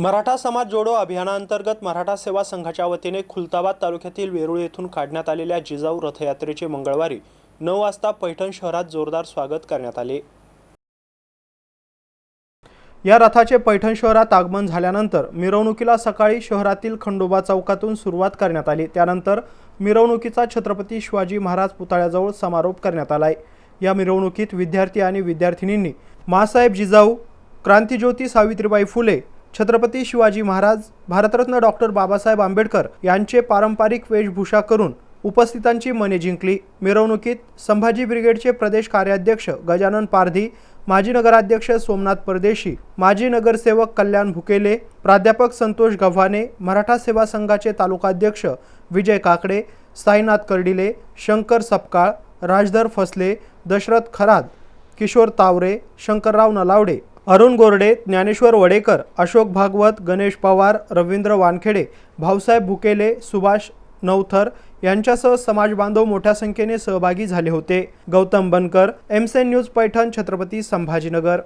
मराठा समाज जोडो अभियानांतर्गत मराठा सेवा संघाच्या वतीने खुलताबाद तालुक्यातील वेरूळ येथून काढण्यात आलेल्या जिजाऊ रथयात्रेचे मंगळवारी नऊ वाजता पैठण शहरात जोरदार स्वागत करण्यात आले. या रथाचे पैठण शहरात आगमन झाल्यानंतर मिरवणुकीला सकाळी शहरातील खंडोबा चौकातून सुरुवात करण्यात आली. त्यानंतर मिरवणुकीचा छत्रपती शिवाजी महाराज पुतळ्याजवळ समारोप करण्यात आलाय. या मिरवणुकीत विद्यार्थी आणि विद्यार्थिनींनी मासाहेब जिजाऊ क्रांतीज्योती सावित्रीबाई फुले छत्रपती शिवाजी महाराज भारतरत्न डॉक्टर बाबासाहेब आंबेडकर यांचे पारंपरिक वेशभूषा करून उपस्थितांची मने जिंकली. मिरवणुकीत संभाजी ब्रिगेडचे प्रदेश कार्याध्यक्ष गजानन पारधी माजी नगराध्यक्ष सोमनाथ परदेशी माजी नगरसेवक कल्याण भुकेले प्राध्यापक संतोष गव्हाणे मराठा सेवा संघाचे तालुकाध्यक्ष विजय काकडे साईनाथ कर्डिले शंकर सपकाळ राजधर फसले दशरथ खराद किशोर तावरे शंकरराव नलावडे अरुण गोरडे ज्ञानेश्वर वडेकर अशोक भागवत गणेश पवार रवींद्र वानखेडे भाऊसाहेब भुकेले सुभाष नवथर यांच्यासह समाज बांधव मोठ्या संख्येने सहभागी झाले होते. गौतम बनकर एमसेन न्यूज पैठण छत्रपती संभाजीनगर.